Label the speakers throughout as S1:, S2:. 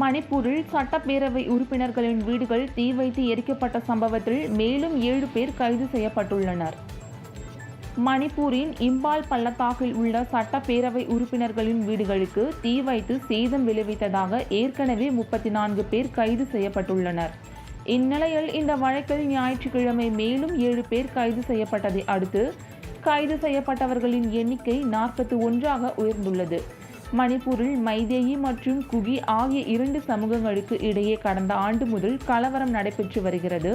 S1: மணிப்பூரில் சட்டப்பேரவை உறுப்பினர்களின் வீடுகள் தீ வைத்து எரிக்கப்பட்ட சம்பவத்தில் மேலும் ஏழு பேர் கைது செய்யப்பட்டுள்ளனர். மணிப்பூரின் இம்பால் பள்ளத்தாக்கில் உள்ள சட்டப்பேரவை உறுப்பினர்களின் வீடுகளுக்கு தீ வைத்து சேதம் விளைவித்ததாக ஏற்கனவே முப்பத்தி நான்கு பேர் கைது செய்யப்பட்டுள்ளனர். இந்நிலையில் இந்த வழக்கில் ஞாயிற்றுக்கிழமை மேலும் ஏழு பேர் கைது செய்யப்பட்டதை அடுத்து கைது செய்யப்பட்டவர்களின் எண்ணிக்கை நாற்பத்தி ஒன்றாக உயர்ந்துள்ளது. மணிப்பூரில் மைதேயி மற்றும் குகி ஆகிய இரண்டு சமூகங்களுக்கு இடையே கடந்த ஆண்டு முதல் கலவரம் நடைபெற்று வருகிறது.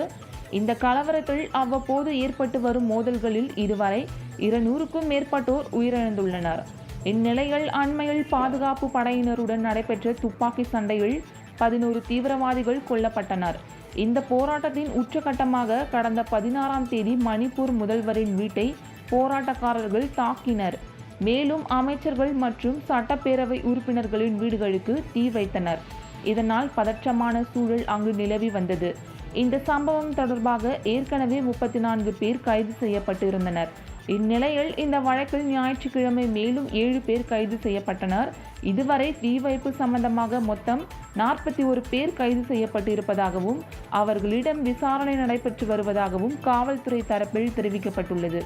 S1: இந்த கலவரத்தில் அவ்வப்போது ஏற்பட்டு வரும் மோதல்களில் இதுவரை இருநூறுக்கும் மேற்பட்டோர் உயிரிழந்துள்ளனர். இந்நிலையில் அண்மையில் பாதுகாப்பு படையினருடன் நடைபெற்ற துப்பாக்கி சண்டையில் பதினோரு தீவிரவாதிகள் கொல்லப்பட்டனர். இந்த போராட்டத்தின் உச்சகட்டமாக கடந்த பதினாறாம் தேதி மணிப்பூர் முதல்வரின் வீட்டை போராட்டக்காரர்கள் தாக்கினர். மேலும் அமைச்சர்கள் மற்றும் சட்டப்பேரவை உறுப்பினர்களின் வீடுகளுக்கு தீ வைத்தனர். இதனால் பதற்றமான சூழல் அங்கு நிலவி வந்தது. இந்த சம்பவம் தொடர்பாக ஏற்கனவே முப்பத்தி நான்கு பேர் கைது செய்யப்பட்டிருந்தனர். இந்நிலையில் இந்த வழக்கில் ஞாயிற்றுக்கிழமை மேலும் ஏழு பேர் கைது செய்யப்பட்டனர். இதுவரை தீ வைப்பு சம்பந்தமாக மொத்தம் நாற்பத்தி ஒரு பேர் கைது செய்யப்பட்டிருப்பதாகவும் அவர்களிடம் விசாரணை நடைபெற்று வருவதாகவும் காவல்துறை தரப்பில் தெரிவிக்கப்பட்டுள்ளது.